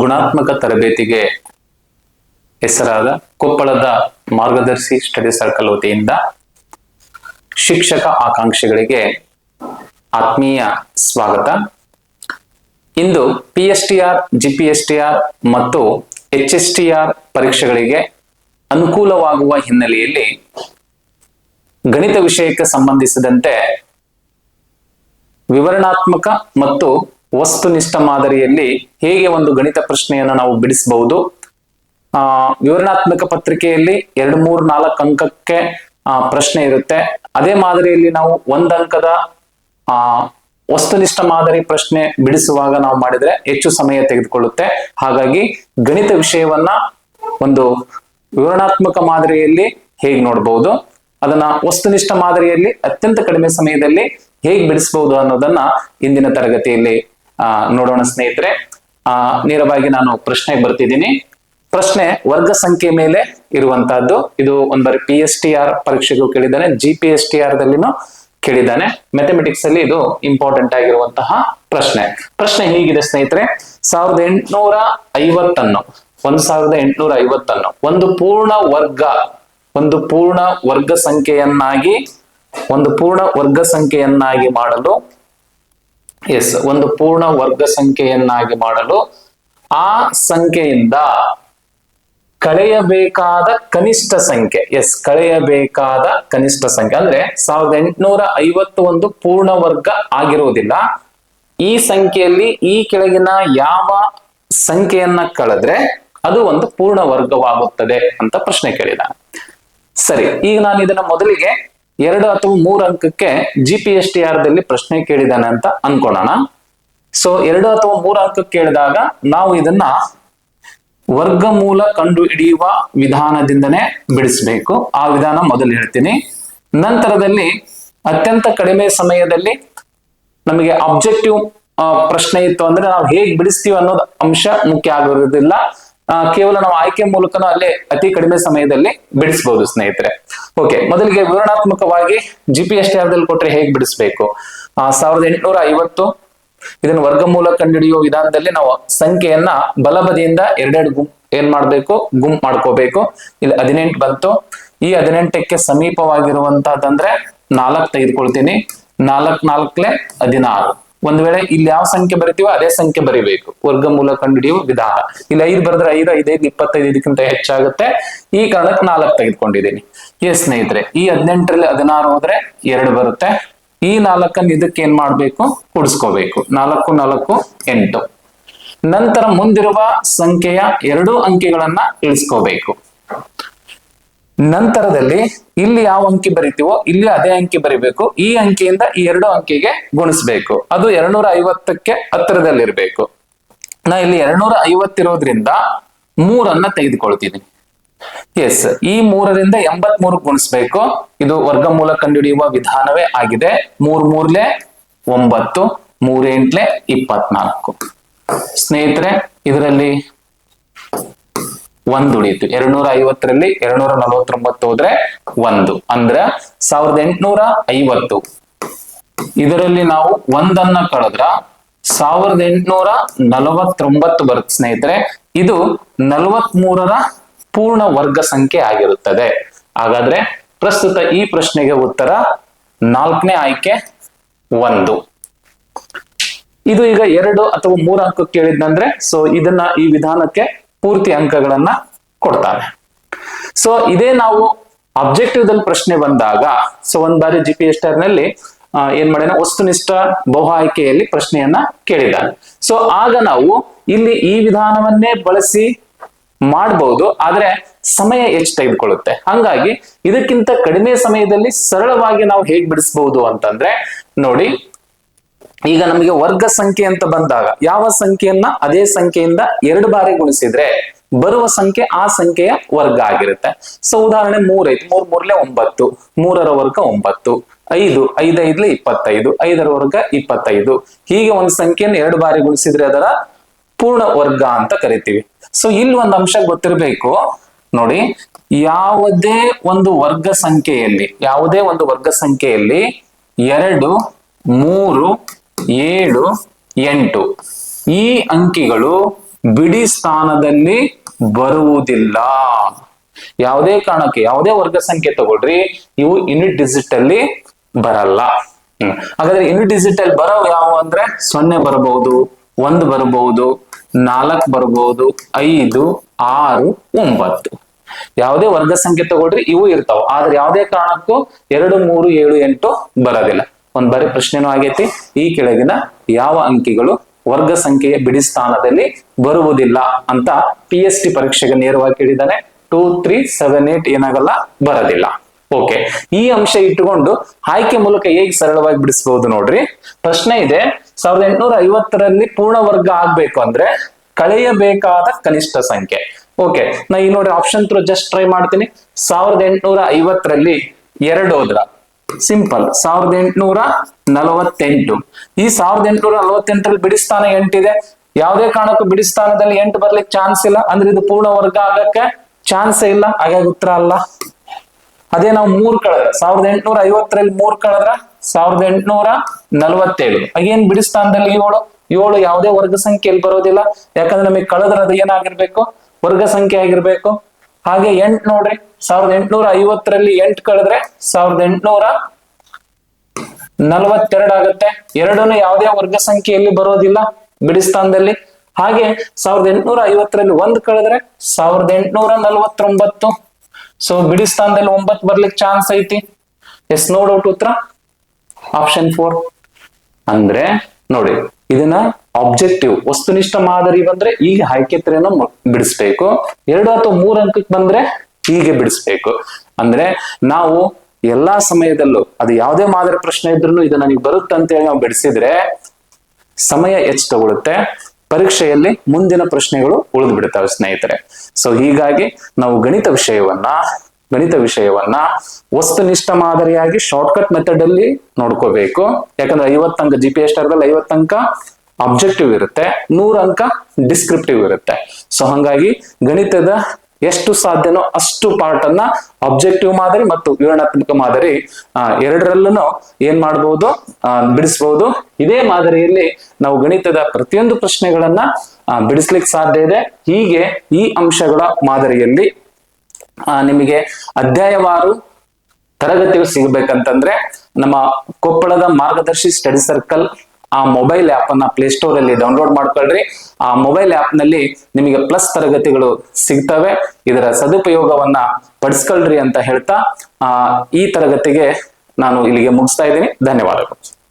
ಗುಣಾತ್ಮಕ ತರಬೇತಿಗೆ ಹೆಸರಾದ ಕೊಪ್ಪಳದ ಮಾರ್ಗದರ್ಶಿ ಸ್ಟಡಿ ಸರ್ಕಲ್ ವತಿಯಿಂದ ಶಿಕ್ಷಕ ಆಕಾಂಕ್ಷಿಗಳಿಗೆ ಆತ್ಮೀಯ ಸ್ವಾಗತ. ಇಂದು P S T R G P S T R ಮತ್ತು ಎಚ್ ಎಸ್ ಟಿ ಆರ್ ಪರೀಕ್ಷೆಗಳಿಗೆ ಅನುಕೂಲವಾಗುವ ಹಿನ್ನೆಲೆಯಲ್ಲಿ ಗಣಿತ ವಿಷಯಕ್ಕೆ ಸಂಬಂಧಿಸಿದಂತೆ ವಿವರಣಾತ್ಮಕ ಮತ್ತು ವಸ್ತುನಿಷ್ಠ ಮಾದರಿಯಲ್ಲಿ ಹೇಗೆ ಒಂದು ಗಣಿತ ಪ್ರಶ್ನೆಯನ್ನು ನಾವು ಬಿಡಿಸಬಹುದು? ಆ ವಿವರಣಾತ್ಮಕ ಪತ್ರಿಕೆಯಲ್ಲಿ ಎರಡು ಮೂರು ನಾಲ್ಕು ಅಂಕಕ್ಕೆ ಆ, ಪ್ರಶ್ನೆ ಇರುತ್ತೆ. ಅದೇ ಮಾದರಿಯಲ್ಲಿ ನಾವು ಒಂದಂಕದ ಆ ವಸ್ತುನಿಷ್ಠ ಮಾದರಿ ಪ್ರಶ್ನೆ ಬಿಡಿಸುವಾಗ ನಾವು ಮಾಡಿದ್ರೆ ಹೆಚ್ಚು ಸಮಯ ತೆಗೆದುಕೊಳ್ಳುತ್ತೆ. ಹಾಗಾಗಿ ಗಣಿತ ವಿಷಯವನ್ನ ಒಂದು ವಿವರಣಾತ್ಮಕ ಮಾದರಿಯಲ್ಲಿ ಹೇಗೆ ನೋಡಬಹುದು ಅದನ್ನ ವಸ್ತುನಿಷ್ಠ ಮಾದರಿಯಲ್ಲಿ ಅತ್ಯಂತ ಕಡಿಮೆ ಸಮಯದಲ್ಲಿ ಹೇಗೆ ಬಿಡಿಸಬಹುದು ಅನ್ನೋದನ್ನ ಇಂದಿನ ತರಗತಿಯಲ್ಲಿ ಆ, ನೋಡೋಣ ಸ್ನೇಹಿತರೆ. ಆ, ನೇರವಾಗಿ ನಾನು ಪ್ರಶ್ನೆಗೆ ಬರ್ತಿದ್ದೀನಿ. ಪ್ರಶ್ನೆ ವರ್ಗ ಸಂಖ್ಯೆ ಮೇಲೆ ಇರುವಂತಹದ್ದು. ಇದು ಒಂದ್ ಬಾರಿ ಪಿ ಎಸ್ ಟಿ ಆರ್ ಪರೀಕ್ಷೆಗೂ ಕೇಳಿದ್ದಾನೆ. G P S T R ದಲ್ಲಿನೂ ಕೇಳಿದ್ದಾನೆ. ಮೆಥಮೆಟಿಕ್ಸ್ ಅಲ್ಲಿ ಇದು ಇಂಪಾರ್ಟೆಂಟ್ ಆಗಿರುವಂತಹ ಪ್ರಶ್ನೆ. ಪ್ರಶ್ನೆ ಹೀಗಿದೆ ಸ್ನೇಹಿತರೆ. ಸಾವಿರದ ಎಂಟುನೂರ ಐವತ್ತನ್ನು, ಒಂದ್ ಸಾವಿರದ ಎಂಟುನೂರ ಐವತ್ತನ್ನು ಒಂದು ಪೂರ್ಣ ವರ್ಗ, ಒಂದು ಪೂರ್ಣ ವರ್ಗ ಸಂಖ್ಯೆಯನ್ನಾಗಿ, ಒಂದು ಪೂರ್ಣ ವರ್ಗ ಸಂಖ್ಯೆಯನ್ನಾಗಿ ಮಾಡಲು ಎಸ್ ಒಂದು ಪೂರ್ಣ ವರ್ಗ ಸಂಖ್ಯೆಯನ್ನಾಗಿ ಮಾಡಲು ಆ ಸಂಖ್ಯೆಯಿಂದ ಕಳೆಯಬೇಕಾದ ಕನಿಷ್ಠ ಸಂಖ್ಯೆ. ಎಸ್ ಕಳೆಯಬೇಕಾದ ಕನಿಷ್ಠ ಸಂಖ್ಯೆ. ಅಂದ್ರೆ ಸಾವಿರದ ಎಂಟುನೂರ ಐವತ್ತು ಒಂದು ಪೂರ್ಣ ವರ್ಗ ಆಗಿರುವುದಿಲ್ಲ ಈ ಸಂಖ್ಯೆಯಲ್ಲಿ ಈ ಕೆಳಗಿನ ಯಾವ ಸಂಖ್ಯೆಯನ್ನ ಕಳೆದ್ರೆ ಅದು ಒಂದು ಪೂರ್ಣ ವರ್ಗವಾಗುತ್ತದೆ ಅಂತ ಪ್ರಶ್ನೆ ಕೇಳಿದ. ಸರಿ, ಈಗ ನಾನು ಇದನ್ನ ಮೊದಲಿಗೆ ಎರಡು ಅಥವಾ ಮೂರು ಅಂಕಕ್ಕೆ G P S T R ದಲ್ಲಿ ಪ್ರಶ್ನೆ ಕೇಳಿದಾನೆ ಅಂತ ಅನ್ಕೊಳ್ಳೋಣ. ಸೊ ಎರಡು ಅಥವಾ ಮೂರು ಅಂಕಕ್ಕೆ ಕೇಳಿದಾಗ ನಾವು ಇದನ್ನ ವರ್ಗಮೂಲ ಕಂಡು ಹಿಡಿಯುವ ವಿಧಾನದಿಂದನೇ ಬಿಡಿಸ್ಬೇಕು. ಆ ವಿಧಾನ ಮೊದಲು ಹೇಳ್ತೀನಿ. ನಂತರದಲ್ಲಿ ಅತ್ಯಂತ ಕಡಿಮೆ ಸಮಯದಲ್ಲಿ ನಮಗೆ ಅಬ್ಜೆಕ್ಟಿವ್ ಪ್ರಶ್ನೆ ಇತ್ತು ಅಂದ್ರೆ ನಾವು ಹೇಗ್ ಬಿಡಿಸ್ತೀವಿ ಅನ್ನೋದು ಅಂಶ ಮುಖ್ಯ ಆಗಿರೋದಿಲ್ಲ ಕೇವಲ ನಾವು ಆಯ್ಕೆ ಮೂಲಕನೂ ಅಲ್ಲೇ ಅತಿ ಕಡಿಮೆ ಸಮಯದಲ್ಲಿ ಬಿಡಿಸಬಹುದು ಸ್ನೇಹಿತರೆ. ಓಕೆ ಮೊದಲಿಗೆ ವಿವರಣಾತ್ಮಕವಾಗಿ ಜಿ ಪಿ ಎಸ್ ಟಿ ಆರ್ದಲ್ಲಿ ಕೊಟ್ರೆ ಹೇಗೆ ಬಿಡಿಸ್ಬೇಕು? ಸಾವಿರದ ಎಂಟುನೂರ ಐವತ್ತು, ಇದನ್ನು ವರ್ಗಮೂಲ ಕಂಡುಹಿಡಿಯುವ ವಿಧಾನದಲ್ಲಿ ನಾವು ಸಂಖ್ಯೆಯನ್ನ ಬಲಬದಿಯಿಂದ ಎರಡೆರಡು ಗುಂಪ್ ಏನ್ ಮಾಡ್ಬೇಕು? ಗುಂಪ್ ಮಾಡ್ಕೋಬೇಕು. ಇಲ್ಲಿ ಹದಿನೆಂಟು ಬಂತು. ಈ ಹದಿನೆಂಟಕ್ಕೆ ಸಮೀಪವಾಗಿರುವಂತಹದಂದ್ರೆ ನಾಲ್ಕು ತೆಗೆದುಕೊಳ್ತೀನಿ. ನಾಲ್ಕ್ ನಾಲ್ಕಲೆ ಹದಿನಾರು. ಒಂದ್ ವೇಳೆ ಇಲ್ಲಿ ಯಾವ ಸಂಖ್ಯೆ ಬರಿತೀವೋ ಅದೇ ಸಂಖ್ಯೆ ಬರಿಬೇಕು. ವರ್ಗಮೂಲ ಕಂಡುಹಿಡಿಯುವ ವಿಧಾನ. ಇಲ್ಲಿ ಐದು ಬರೆದ್ರೆ ಐದು ಐದೈದು ಇಪ್ಪತ್ತೈದು ಇದಕ್ಕಿಂತ ಹೆಚ್ಚಾಗುತ್ತೆ. ಈ ಕಾರಣಕ್ಕೆ ನಾಲ್ಕು ತೆಗೆದುಕೊಂಡಿದ್ದೀನಿ. ಎಸ್ ಸ್ನೇಹಿತರೆ, ಈ ಹದಿನೆಂಟರಲ್ಲಿ ಹದಿನಾರು ಹೋದ್ರೆ ಎರಡು ಬರುತ್ತೆ. ಈ ನಾಲ್ಕನ್ನ ಇದಕ್ಕೆ ಏನ್ ಮಾಡ್ಬೇಕು? ಕೂಡಿಸ್ಕೋಬೇಕು. ನಾಲ್ಕು ನಾಲ್ಕು, ಎಂಟು. ನಂತರ ಮುಂದಿರುವ ಸಂಖ್ಯೆಯ ಎರಡು ಅಂಕಿಗಳನ್ನ ಇಳಿಸ್ಕೋಬೇಕು. ನಂತರದಲ್ಲಿ ಇಲ್ಲಿ ಯಾವ ಅಂಕಿ ಬರಿತೀವೋ ಇಲ್ಲಿ ಅದೇ ಅಂಕಿ ಬರಿಬೇಕು. ಈ ಅಂಕಿಯಿಂದ ಈ ಎರಡು ಅಂಕಿಗೆ ಗುಣಿಸ್ಬೇಕು. ಅದು ಎರಡ್ನೂರ ಐವತ್ತಕ್ಕೆ ಹತ್ತಿರದಲ್ಲಿರ್ಬೇಕು. ನಾ ಇಲ್ಲಿ ಎರಡ್ನೂರ ಐವತ್ತಿರೋದ್ರಿಂದ ಮೂರನ್ನ ತೆಗೆದುಕೊಳ್ತೀನಿ. ಎಸ್ ಈ ಮೂರರಿಂದ ಎಂಬತ್ ಮೂರು ಗುಣಿಸ್ಬೇಕು. ಇದು ವರ್ಗಮೂಲ ಕಂಡುಹಿಡಿಯುವ ವಿಧಾನವೇ ಆಗಿದೆ. ಮೂರ್ ಮೂರ್ಲೆ ಒಂಬತ್ತು, ಮೂರೆಂಟ್ಲೆ ಇಪ್ಪತ್ನಾಲ್ಕು. ಸ್ನೇಹಿತರೆ, ಇದರಲ್ಲಿ ಒಂದು ಉಳಿಯಿತು ಎರಡ್ನೂರ ಐವತ್ತರಲ್ಲಿ ಎರಡ್ನೂರ ನಲವತ್ತೊಂಬತ್ತು ಹೋದ್ರೆ ಒಂದು. ಅಂದ್ರ ಸಾವಿರದ ಎಂಟುನೂರ ಐವತ್ತು ಇದರಲ್ಲಿ ನಾವು ಒಂದನ್ನ ಕಳೆದ್ರ ಸಾವಿರದ ಎಂಟುನೂರ ನಲವತ್ತೊಂಬತ್ತು ಬರುತ್ತೆ ಸ್ನೇಹಿತರೆ, ಇದು ನಲವತ್ ಮೂರರ ಪೂರ್ಣ ವರ್ಗ ಸಂಖ್ಯೆ ಆಗಿರುತ್ತದೆ. ಹಾಗಾದ್ರೆ ಪ್ರಸ್ತುತ ಈ ಪ್ರಶ್ನೆಗೆ ಉತ್ತರ ನಾಲ್ಕನೇ ಆಯ್ಕೆ ಒಂದು. ಇದು ಈಗ ಎರಡು ಅಥವಾ ಮೂರು ಅಂಕ ಕೇಳಿದ್ನಂದ್ರೆ ಸೊ ಇದನ್ನ ಈ ವಿಧಾನಕ್ಕೆ ಪೂರ್ತಿ ಅಂಕಗಳನ್ನ ಕೊಡ್ತಾರೆ. ಸೊ ಇದೇ ನಾವು ಅಬ್ಜೆಕ್ಟಿವ್ ದಲ್ಲಿ ಪ್ರಶ್ನೆ ಬಂದಾಗ ಸೊ ಒಂದ್ ಬಾರಿ ಜಿ ಪಿ ಎಸ್ಟರ್ನಲ್ಲಿ ಏನ್ ಮಾಡ್ಯಾನ ವಸ್ತುನಿಷ್ಠ ಬಹು ಆಯ್ಕೆಯಲ್ಲಿ ಪ್ರಶ್ನೆಯನ್ನ ಕೇಳಿದ್ದಾರೆ. ಸೊ ಆಗ ನಾವು ಇಲ್ಲಿ ಈ ವಿಧಾನವನ್ನೇ ಬಳಸಿ ಮಾಡಬಹುದು ಆದ್ರೆ ಸಮಯ ಹೆಚ್ಚು ತೆಗೆದುಕೊಳ್ಳುತ್ತೆ ಹಂಗಾಗಿ ಇದಕ್ಕಿಂತ ಕಡಿಮೆ ಸಮಯದಲ್ಲಿ ಸರಳವಾಗಿ ನಾವು ಹೇಗ್ ಬಿಡಿಸಬಹುದು ಅಂತಂದ್ರೆ, ನೋಡಿ ಈಗ ನಮಗೆ ವರ್ಗ ಸಂಖ್ಯೆ ಅಂತ ಬಂದಾಗ ಯಾವ ಸಂಖ್ಯೆಯನ್ನ ಅದೇ ಸಂಖ್ಯೆಯಿಂದ ಎರಡು ಬಾರಿ ಗುಣಿಸಿದ್ರೆ ಬರುವ ಸಂಖ್ಯೆ ಆ ಸಂಖ್ಯೆಯ ವರ್ಗ ಆಗಿರುತ್ತೆ. ಸೊ ಉದಾಹರಣೆ ಮೂರ್ ಐದು. ಮೂರ್ ಮೂರ್ಲೆ ಒಂಬತ್ತು. ಮೂರರ ವರ್ಗ ಒಂಬತ್ತು. ಐದು ಐದೈದ್ಲೆ ಇಪ್ಪತ್ತೈದು. ಐದರ ವರ್ಗ ಇಪ್ಪತ್ತೈದು. ಹೀಗೆ ಒಂದು ಸಂಖ್ಯೆಯನ್ನು ಎರಡು ಬಾರಿ ಗುಣಿಸಿದ್ರೆ ಅದರ ಪೂರ್ಣ ವರ್ಗ ಅಂತ ಕರಿತೀವಿ. ಸೊ ಇಲ್ಲಿ ಒಂದು ಅಂಶ ಗೊತ್ತಿರಬೇಕು. ನೋಡಿ, ಯಾವುದೇ ಒಂದು ವರ್ಗ ಸಂಖ್ಯೆಯಲ್ಲಿ, ಯಾವುದೇ ಒಂದು ವರ್ಗ ಸಂಖ್ಯೆಯಲ್ಲಿ ಎರಡು, ಮೂರು ಏಳು, ಎಂಟು. ಈ ಅಂಕಿಗಳು ಬಿಡಿ ಸ್ಥಾನದಲ್ಲಿ ಬರುವುದಿಲ್ಲ. ಯಾವುದೇ ಕಾರಣಕ್ಕೆ, ಯಾವುದೇ ವರ್ಗ ಸಂಖ್ಯೆ ತಗೊಳ್ರಿ, ಇವು ಯೂನಿಟ್ ಡಿಜಿಟ್ ಅಲ್ಲಿ ಬರಲ್ಲ. ಹಾಗಾದ್ರೆ ಯೂನಿಟ್ ಡಿಜಿಟ್ ಅಲ್ಲಿ ಬರೋ ಯಾವ ಅಂದ್ರೆ ಸೊನ್ನೆ ಬರಬಹುದು, ಒಂದು ಬರಬಹುದು, ನಾಲ್ಕು ಬರಬಹುದು, ಐದು, ಆರು, ಒಂಬತ್ತು. ಯಾವುದೇ ವರ್ಗ ಸಂಖ್ಯೆ ತಗೊಳ್ರಿ, ಇವು ಇರ್ತಾವ. ಆದ್ರೆ ಯಾವುದೇ ಕಾರಣಕ್ಕೂ ಎರಡು, ಮೂರು, ಏಳು, ಎಂಟು ಬರೋದಿಲ್ಲ. ಒಂದ್ ಬಾರಿ ಪ್ರಶ್ನೆನೂ ಆಗೈತಿ. ಈ ಕೆಳಗಿನ ಯಾವ ಅಂಕಿಗಳು ವರ್ಗ ಸಂಖ್ಯೆಯ ಬಿಡಿ ಸ್ಥಾನದಲ್ಲಿ ಬರುವುದಿಲ್ಲ ಅಂತ ಪಿ ಎಸ್ ಟಿ ಪರೀಕ್ಷೆಗೆ ನೇರವಾಗಿ ಕೇಳಿದ್ದಾನೆ ಟೂ ತ್ರೀ ಸೆವೆನ್ ಏಟ್ ಏನಾಗಲ್ಲ, ಬರೋದಿಲ್ಲ. ಓಕೆ ಈ ಅಂಶ ಇಟ್ಟುಕೊಂಡು ಆಯ್ಕೆ ಮೂಲಕ ಹೇಗೆ ಸರಳವಾಗಿ ಬಿಡಿಸಬಹುದು ನೋಡ್ರಿ. ಪ್ರಶ್ನೆ ಇದೆ, ಸಾವಿರದ ಎಂಟುನೂರ ಐವತ್ತರಲ್ಲಿ ಪೂರ್ಣ ವರ್ಗ ಆಗ್ಬೇಕು ಅಂದ್ರೆ ಕಳೆಯಬೇಕಾದ ಕನಿಷ್ಠ ಸಂಖ್ಯೆ. ಓಕೆ ನಾ ಈ ನೋಡ್ರಿ ಆಪ್ಷನ್ ತ್ರೂ ಜಸ್ಟ್ ಟ್ರೈ ಮಾಡ್ತೀನಿ. ಸಾವಿರದ ಎಂಟುನೂರ ಐವತ್ತರಲ್ಲಿ ಎರಡು ಹೋದ್ರ. ಸಿಂಪಲ್ ಸಾವಿರದ ಎಂಟುನೂರ ನಲವತ್ತೆಂಟು. ಈ ಸಾವಿರದ ಎಂಟುನೂರ ನಲವತ್ತೆಂಟರಲ್ಲಿ ಬಿಡಿಸ್ತಾನ ಎಂಟಿದೆ. ಯಾವುದೇ ಕಾರಣಕ್ಕೂ ಬಿಡಿಸ್ತಾನದಲ್ಲಿ ಎಂಟು ಬರ್ಲಿಕ್ಕೆ ಚಾನ್ಸ್ ಇಲ್ಲ. ಅಂದ್ರೆ ಇದು ಪೂರ್ಣ ವರ್ಗ ಆಗಕ್ಕೆ ಚಾನ್ಸ್ ಇಲ್ಲ. ಹಾಗಾಗಿ ಉತ್ತರ ಅಲ್ಲ. ಅದೇ ನಾವು ಮೂರ್ ಕಳೆದ್ರೆ. ಸಾವಿರದ ಎಂಟುನೂರ ಐವತ್ತರಲ್ಲಿ ಮೂರ್ ಕಳೆದ್ರ ಸಾವಿರದ ಎಂಟುನೂರ ನಲವತ್ತೇಳು. ಅಗೇನ್ ಬಿಡಿಸ್ತಾನದಲ್ಲಿ ಏಳು? ಏಳು ಯಾವುದೇ ವರ್ಗ ಸಂಖ್ಯೆಯಲ್ಲಿ ಬರೋದಿಲ್ಲ. ಯಾಕಂದ್ರೆ ನಮಗೆ ಕಳೆದ್ರೆ ಅದು ಏನಾಗಿರ್ಬೇಕು? ವರ್ಗ ಸಂಖ್ಯೆ ಆಗಿರ್ಬೇಕು. ಹಾಗೆ ಎಂಟ್ ನೋಡ್ರಿ ಸಾವಿರದ ಎಂಟುನೂರ ಐವತ್ತರಲ್ಲಿ ಎಂಟ್ ಕಳೆದ್ರೆ ಸಾವಿರದ ಎಂಟುನೂರ ನಲವತ್ತೆರಡು ಆಗುತ್ತೆ. ಎರಡನ್ನು ಯಾವುದೇ ವರ್ಗ ಸಂಖ್ಯೆಯಲ್ಲಿ ಬರೋದಿಲ್ಲ ಬಿಡಿಸ್ತಾನದಲ್ಲಿ ಹಾಗೆ ಸಾವಿರದ ಎಂಟುನೂರ ಐವತ್ತರಲ್ಲಿ ಒಂದ್ ಕಳೆದ್ರೆ ಸಾವಿರದ ಎಂಟುನೂರ ನಲವತ್ತೊಂಬತ್ತು ಸೊ ಬಿಡಿಸ್ತಾನದಲ್ಲಿ ಒಂಬತ್ತು ಬರ್ಲಿಕ್ಕೆ ಚಾನ್ಸ್ ಐತಿ. ಎಸ್ ನೋಡೌಟ್ ಉತ್ತರ. ಆಪ್ಷನ್ ಫೋರ್ ಅಂದ್ರೆ ನೋಡಿ, ಇದನ್ನ ಆಬ್ಜೆಕ್ಟಿವ್ ವಸ್ತುನಿಷ್ಠ ಮಾದರಿ ಬಂದ್ರೆ ಈಗ ಆಯ್ಕೆತ್ರನ ಬಿಡಿಸ್ಬೇಕು. ಎರಡು ಅಥವಾ ಮೂರು ಅಂಕಕ್ಕೆ ಬಂದ್ರೆ ಹೀಗೆ ಬಿಡಿಸ್ಬೇಕು. ಅಂದ್ರೆ ನಾವು ಎಲ್ಲಾ ಸಮಯದಲ್ಲೂ, ಅದು ಯಾವುದೇ ಮಾದರಿ ಪ್ರಶ್ನೆ ಇದ್ರೂ ಇದು ನನಗೆ ಬರುತ್ತೆ ಅಂತ ಹೇಳಿ ನಾವು ಬಿಡಿಸಿದ್ರೆ ಸಮಯ ಹೆಚ್ಚು ತಗೊಳುತ್ತೆ. ಪರೀಕ್ಷೆಯಲ್ಲಿ ಮುಂದಿನ ಪ್ರಶ್ನೆಗಳು ಉಳಿದು ಬಿಡ್ತವೆ ಸ್ನೇಹಿತರೆ. ಸೊ ಹೀಗಾಗಿ ನಾವು ಗಣಿತ ವಿಷಯವನ್ನ ಗಣಿತ ವಿಷಯವನ್ನ ವಸ್ತುನಿಷ್ಠ ಮಾದರಿಯಾಗಿ ಶಾರ್ಟ್ಕಟ್ ಮೆಥಡ್ ಅಲ್ಲಿ ನೋಡ್ಕೋಬೇಕು. ಯಾಕಂದ್ರೆ ಐವತ್ತಂಕ ಜಿ ಪಿ ಎಸ್ ದಲ್ಲಿ ಐವತ್ತು ಅಂಕ ಅಬ್ಜೆಕ್ಟಿವ್ ಇರುತ್ತೆ, ನೂರ ಅಂಕ ಡಿಸ್ಕ್ರಿಪ್ಟಿವ್ ಇರುತ್ತೆ. ಸೊ ಹಂಗಾಗಿ ಗಣಿತದ ಎಷ್ಟು ಸಾಧ್ಯನೋ ಅಷ್ಟು ಪಾರ್ಟ್ ಅನ್ನ ಅಬ್ಜೆಕ್ಟಿವ್ ಮಾದರಿ ಮತ್ತು ವಿವರಣಾತ್ಮಕ ಮಾದರಿ ಎರಡರಲ್ಲೂ ಏನ್ ಮಾಡಬಹುದು ಬಿಡಿಸಬಹುದು ಇದೇ ಮಾದರಿಯಲ್ಲಿ ನಾವು ಗಣಿತದ ಪ್ರತಿಯೊಂದು ಪ್ರಶ್ನೆಗಳನ್ನ ಬಿಡಿಸ್ಲಿಕ್ಕೆ ಸಾಧ್ಯ ಇದೆ. ಹೀಗೆ ಈ ಅಂಶಗಳ ಮಾದರಿಯಲ್ಲಿ ನಿಮಗೆ ಅಧ್ಯಾಯವಾರು ತರಗತಿಗಳು ಸಿಗಬೇಕಂತಂದ್ರೆ, ನಮ್ಮ ಕೊಪ್ಪಳದ ಮಾರ್ಗದರ್ಶಿ ಸ್ಟಡಿ ಸರ್ಕಲ್ ಆ ಮೊಬೈಲ್ ಆಪ್ ಅನ್ನ ಪ್ಲೇಸ್ಟೋರ್ ಅಲ್ಲಿ ಡೌನ್ಲೋಡ್ ಮಾಡ್ಕೊಳ್ರಿ. ಆ ಮೊಬೈಲ್ ಆಪ್ನಲ್ಲಿ ನಿಮಗೆ ಪ್ಲಸ್ ತರಗತಿಗಳು ಸಿಗ್ತವೆ. ಇದರ ಸದುಪಯೋಗವನ್ನ ಪಡಿಸ್ಕೊಳ್ರಿ ಅಂತ ಹೇಳ್ತಾ, ಆ, ಈ ತರಗತಿಗೆ ನಾನು ಇಲ್ಲಿಗೆ ಮುಗಿಸ್ತಾ ಇದ್ದೀನಿ. ಧನ್ಯವಾದಗಳು.